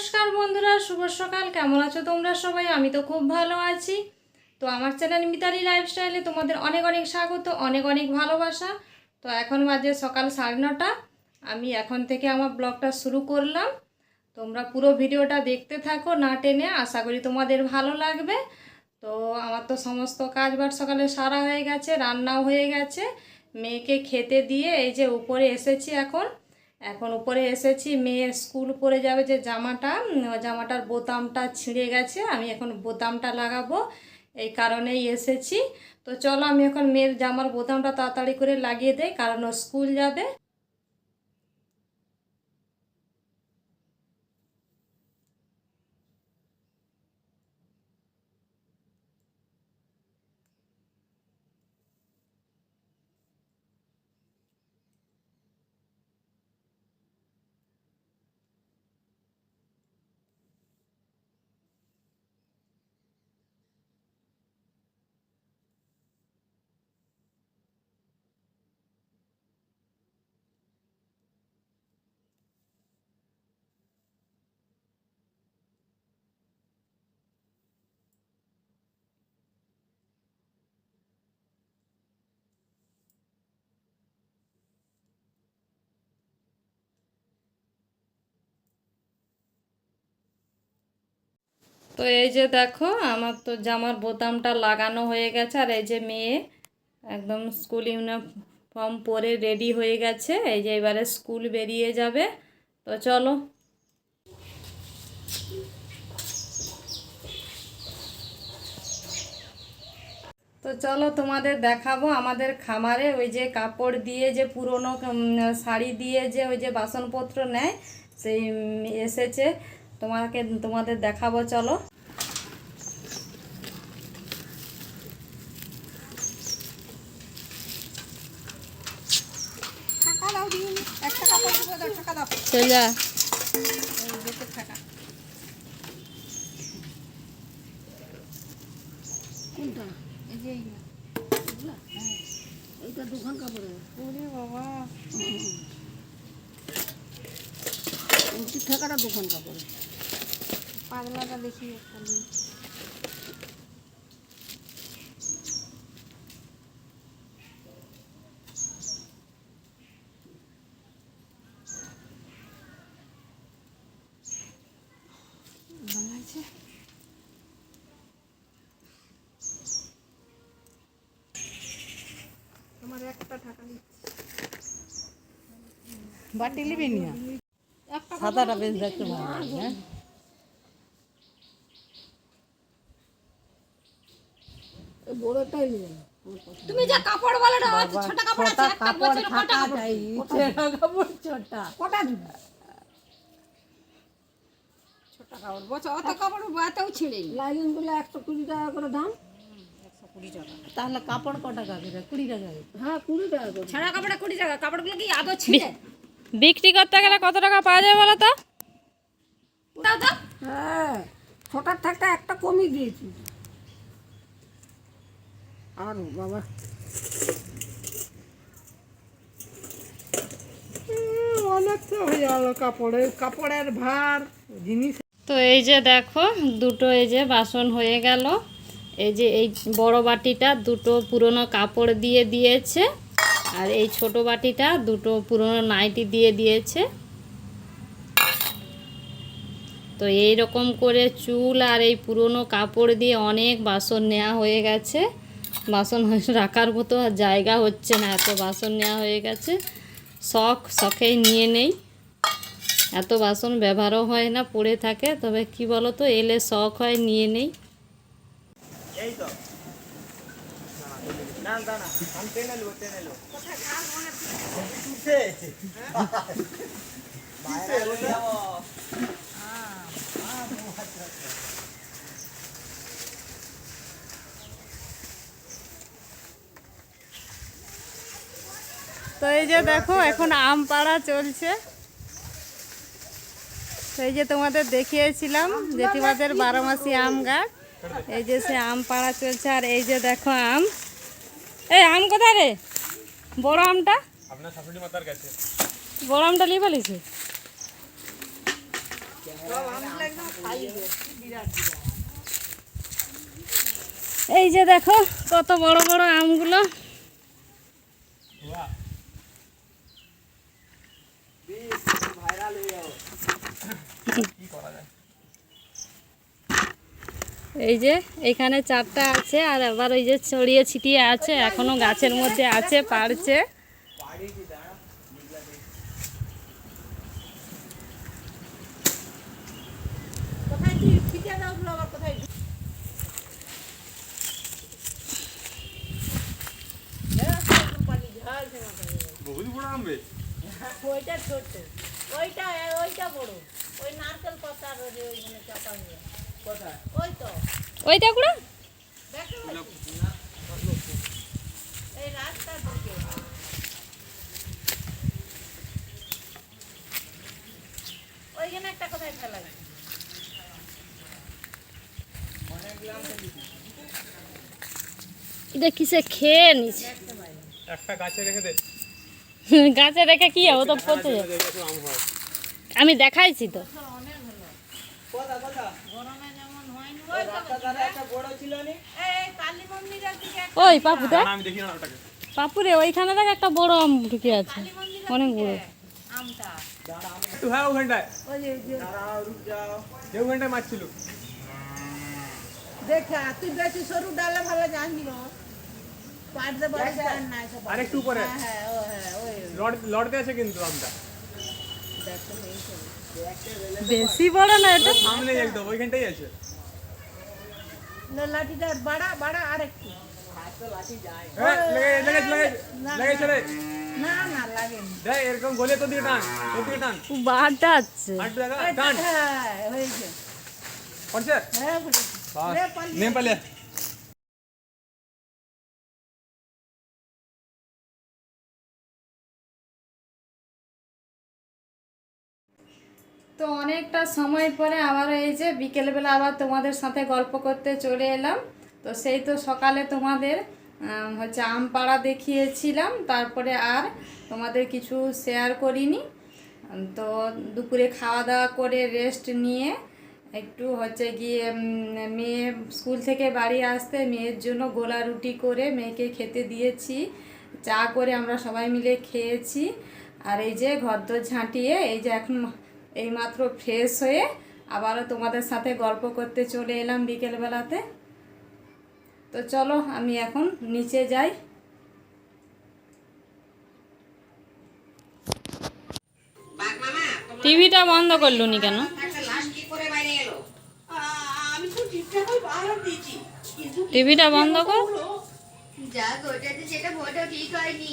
নমস্কার বন্ধুরা, শুভ সকাল। কেমন আছো তোমরা সবাই? আমি তো খুব ভালো আছি। তো আমার চ্যানেল মিতালি লাইফস্টাইলে তোমাদের অনেক অনেক স্বাগত, অনেক অনেক ভালোবাসা। তো এখন বাজে সকাল সাড়ে নটা। আমি এখন থেকে আমার ব্লগটা শুরু করলাম। তোমরা পুরো ভিডিওটা দেখতে থাকো না টেনে, আশা করি তোমাদের ভালো লাগবে। তো আমার তো সমস্ত কাজ বাজ সকালে সারা হয়ে গেছে, রান্নাও হয়ে গেছে। মেয়েকে খেতে দিয়ে এই যে উপরে এসেছি এখন। এখন উপরে এসেছি মেয়ের স্কুল পরে যাবে যে জামাটা জামাটার বোতামটা ছিঁড়ে গেছে, আমি এখন বোতামটা লাগাবো, এই কারণেই এসেছি। তো চলো আমি এখন মেয়ের জামার বোতামটা তাড়াতাড়ি করে লাগিয়ে দেয় কারণ ও স্কুল যাবে। তো এই যে দেখো, আমার তো জামার বোতামটা লাগানো হয়ে গেছে, আর এই যে মেয়ে একদম স্কুল ইউনিফর্ম পরে রেডি হয়ে গেছে, এই যে এবারে স্কুল বেরিয়ে যাবে। তো চলো। তো চলো তোমাদের দেখাবো আমাদের খামারে ওই যে কাপড় দিয়ে যে পুরনো শাড়ি দিয়ে যে ওই যে বাসনপত্র নেয়, সেই এসেছে। তোমাকে তোমাদের দেখাবো চলো। টাকা দাও দিন এক টাকা করে দেবো দশ টাকা দাও। চলে এই বেঁচে টাকা কোনটা? এই যে এই না এগুলা? হ্যাঁ। এইটা ওরে বাবা। উল্টি টাকাটা দোকান পাগলাটা দেখি খালি আমার একটা বাটি নিবি নিয়া? সাদাটা বেশ দেখতে ভালো লাগে হ্যাঁ? বড়টাই নিয়ে তুমি যা কাপড় বলে না ছোট কাপড় আছে একটা বছর কটা কাপড়? ছোটা। কটা দিবে ছোট কাপড়। বছর অত কাপড় বাতেও ছিঁড়ে লাইনিংগুলো একশো কুড়ি টাকা করে দাম। তাহলে কাপড় ক টাকা করে? কুড়ি টাকা হ্যাঁ কুড়ি টাকা করে। ছাড়া কাপড়ে কুড়ি টাকা। কাপড়গুলো কি আদৌ ছিঁড়ে? বিক্রি করতে গেলে কত টাকা পাওয়া যায় বলো তো? দাও দাও হ্যাঁ ছোটার থাকতে একটা কমিয়ে দিয়েছি। আর বাবা। অনেকটা হয়ে গেল কাপড়ের কাপড়ের ভার, জিনিস। তো এই যে দেখো, দুটো এই যে বাসন হয়ে গেল। এই যে এই বড় বাটিটা দুটো পুরনো কাপড় দিয়ে দিয়েছে, আর এই ছোট বাটিটা দুটো পুরনো নাইটি দিয়ে দিয়েছে। তো এই রকম করে চুল আর এই পুরনো কাপড় দিয়ে অনেক বাসন নেওয়া হয়ে গেছে। বাসন রাখার মতো আর জায়গা হচ্ছে না এত বাসন নেওয়া হয়ে গেছে। শখ শখেই নিয়ে নেই। এত বাসন ব্যবহারও হয় না পড়ে থাকে তবে কি বলো তো এলে শখ হয় নিয়ে নেই। তো এই যে দেখো এখন আম পাড়া চলছে এই যে তোমাদের দেখিয়েছিলাম জেঠিমাদের বারো মাসি আম গাছ। এই যে সে আম পাড়া চলছে আর এই যে দেখো আম। এই আম কোথায় রে? বড় আমটা? বড় আমটা নিয়ে ফেলিছে? এই যে দেখো কত বড় বড় আমগুলো। এই যে এখানে চারটা আছে আর আবার ওই যে ছড়িয়ে ছিটিয়ে আছে এখনও গাছের মধ্যে আছে পারছে। ওইটা ছোট। ওইটা ওইটা বড়। ওই নারকেল পাতার ওই যে ওইখানে চাপা নিয়ে। কোথায়? ওই তো। ওইটা করে দেখো এই রাস্তার দিকে। ওইখানে একটা কোথায় ফেলা গেছে? এটা কিসে খেয়ে নিছে? একটা গাছে রেখে দে। গাছে রেখে কি হবে? তো পচে যাবে আম দেখাইছি তো। গরমে যেমন হয়নি ওই পাপু দেখ। না, আমি দেখি না ওটাকে। পাপুরে ওইখানে দেখ একটা বড় আম ঢুকে আছে। অনেক বড়। হ্যাঁ দেখা তুই বেশি সরু ডালে ভালো জানবি না। পাড়তে পারিস আর নাই সব আর একটু উপরে। হ্যাঁ হ্যাঁ ও হ্যাঁ ওই। লড় লড়তে আছে কিন্তু আমটা। বেশি বড় না এটা? সামনে একদম ওইখানটাই আছে। না লাঠিটা বাড়া বাড়া আর একটু। হ্যাঁ তো অনেকটা সময় পরে আবার এই যে বিকেলবেলা আবার তোমাদের সাথে গল্প করতে চলে এলাম। তো সেই তো সকালে তোমাদের হচ্ছে আম পাড়া দেখিয়েছিলাম, তারপরে আর তোমাদের কিছু শেয়ার করিনি। তো দুপুরে খাওয়া দাওয়া করে রেস্ট নিয়ে একটু হচ্ছে গিয়ে মেয়ে স্কুল থেকে বাড়ি আসতে মেয়ের জন্য গোলা রুটি করে মেয়েকে খেতে দিয়েছি। চা করে আমরা সবাই মিলে খেয়েছি। আর এই যে ঘরদোর ঝাঁটিয়ে, এই যে এখন এইমাত্র ফ্রেশ হয়ে আবারও তোমাদের সাথে গল্প করতে চলে এলাম বিকেলবেলাতে। তো চলো আমি এখন নিচে যাই। টিভিটা বন্ধ করলু নি কেন টিভিটা বন্ধ কর। যাক ওটাতে সেটা ফটো ঠিক হয়নি।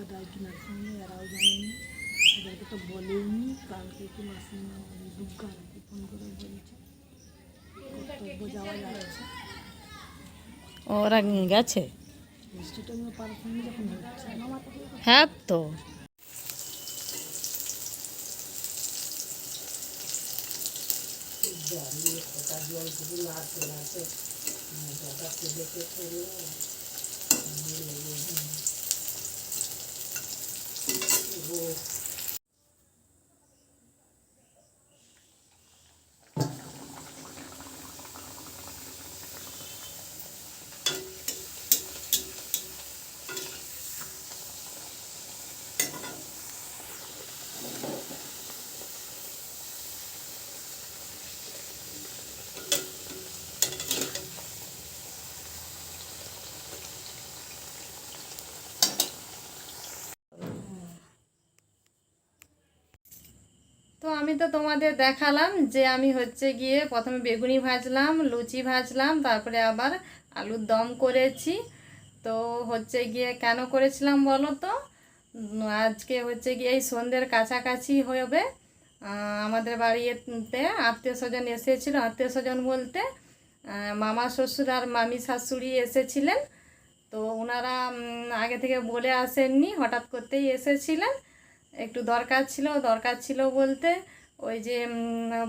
পারে তখন তো এই দিন আমরা মানে অনেক দিন থেকে বলতিছে কথায় হচ্ছে কথা ওরা গেছে? হ্যাঁ তো তো। আমি তো তোমাদের দেখালাম যে আমি হচ্ছে গিয়ে প্রথমে বেগুনি ভাজলাম, লুচি ভাজলাম, তারপরে আবার আলুর দম করেছি। তো হচ্ছে গিয়ে কেন করেছিলাম বলো তো? আজকে হচ্ছে গিয়ে এই সন্ধ্যের কাছাকাছি হবে। আমাদের বাড়িতে আত্মীয় স্বজন এসেছিল। আত্মীয় স্বজন বলতে মামা শ্বশুর আর মামি শাশুড়ি এসেছিলেন। তো ওনারা আগে থেকে বলে আসেননি, হঠাৎ করতেই এসেছিলেন। একটু দরকার ছিল দরকার ছিল বলতে ওই যে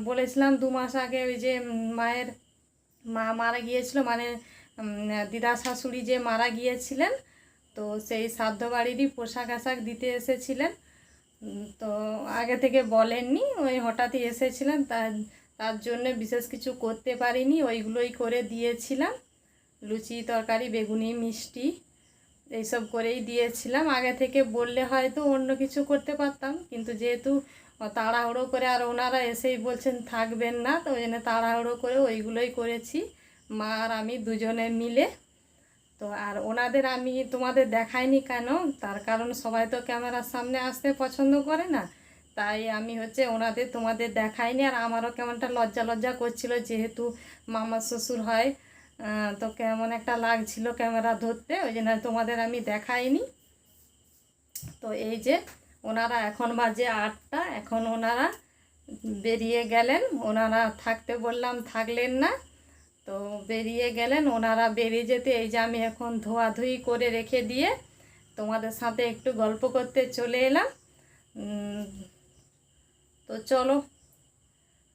বলেছিলাম দু মাস আগে ওই যে মায়ের মা মারা গিয়েছিল মানে দিদা শাশুড়ি যে মারা গিয়েছিলেন, তো সেই শ্রাদ্ধ বাড়িরই পোশাক আশাক দিতে এসেছিলেন। তো আগে থেকে বলেননি, ওই হঠাৎই এসেছিলেন তার তার জন্য বিশেষ কিছু করতে পারিনি, ওইগুলোই করে দিয়েছিলাম। লুচি, তরকারি, বেগুনি, মিষ্টি, এইসব করেই দিয়েছিলাম। আগে থেকে বললে হয়তো অন্য কিছু করতে পারতাম, কিন্তু যেহেতু তাড়াহুড়ো করে আর ওনারা এসেই বলছেন থাকবেন না, তো ওই জন্য তাড়াহুড়ো করে ওইগুলোই করেছি। মা আর আমি দুজনে মিলে। তো আর ওনাদের আমি তোমাদের দেখাইনি কেন? তার কারণ সবাই তো ক্যামেরার সামনে আসতে পছন্দ করে না। তাই আমি হচ্ছে ওনাদের তোমাদের দেখাইনি আর আমারও কেমনটা লজ্জা লজ্জা করছিল যেহেতু মামা শ্বশুর হয়। তো কেমন একটা লাগছিল ক্যামেরা ধরতে, ওই জন্য তোমাদের আমি দেখাইনি। তো এই যে ওনারা এখন বাজে আটটা, এখন ওনারা বেরিয়ে গেলেন। ওনারা থাকতে বললাম, থাকলেন না। তো বেরিয়ে গেলেন, ওনারা বেরিয়ে যেতে এই যে আমি এখন ধোয়াধুয়ি করে রেখে দিয়ে তোমাদের সাথে একটু গল্প করতে চলে এলাম। তো চলো,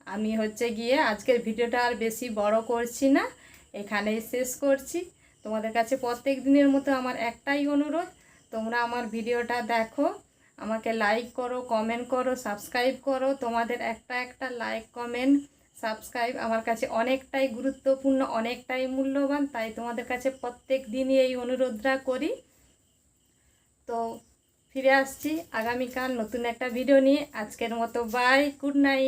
আমি হচ্ছে গিয়ে আজকের ভিডিওটা আর বেশি বড় করছি না, এখানেই শেষ করছি। তোমাদের কাছে প্রত্যেক দিনের মতো আমার একটাই অনুরোধ, তোমরা আমার ভিডিওটা দেখো আমাকে লাইক করো কমেন্ট করো সাবস্ক্রাইব করো। তোমাদের একটা একটা লাইক কমেন্ট সাবস্ক্রাইব আমার কাছে অনেকটাই গুরুত্বপূর্ণ, অনেকটাই মূল্যবান। তাই তোমাদের কাছে প্রত্যেক দিনই এই অনুরোধরা করি। তো ফিরে আসছি আগামীকাল নতুন একটা ভিডিও নিয়ে। আজকের মতো বাই গুড নাইট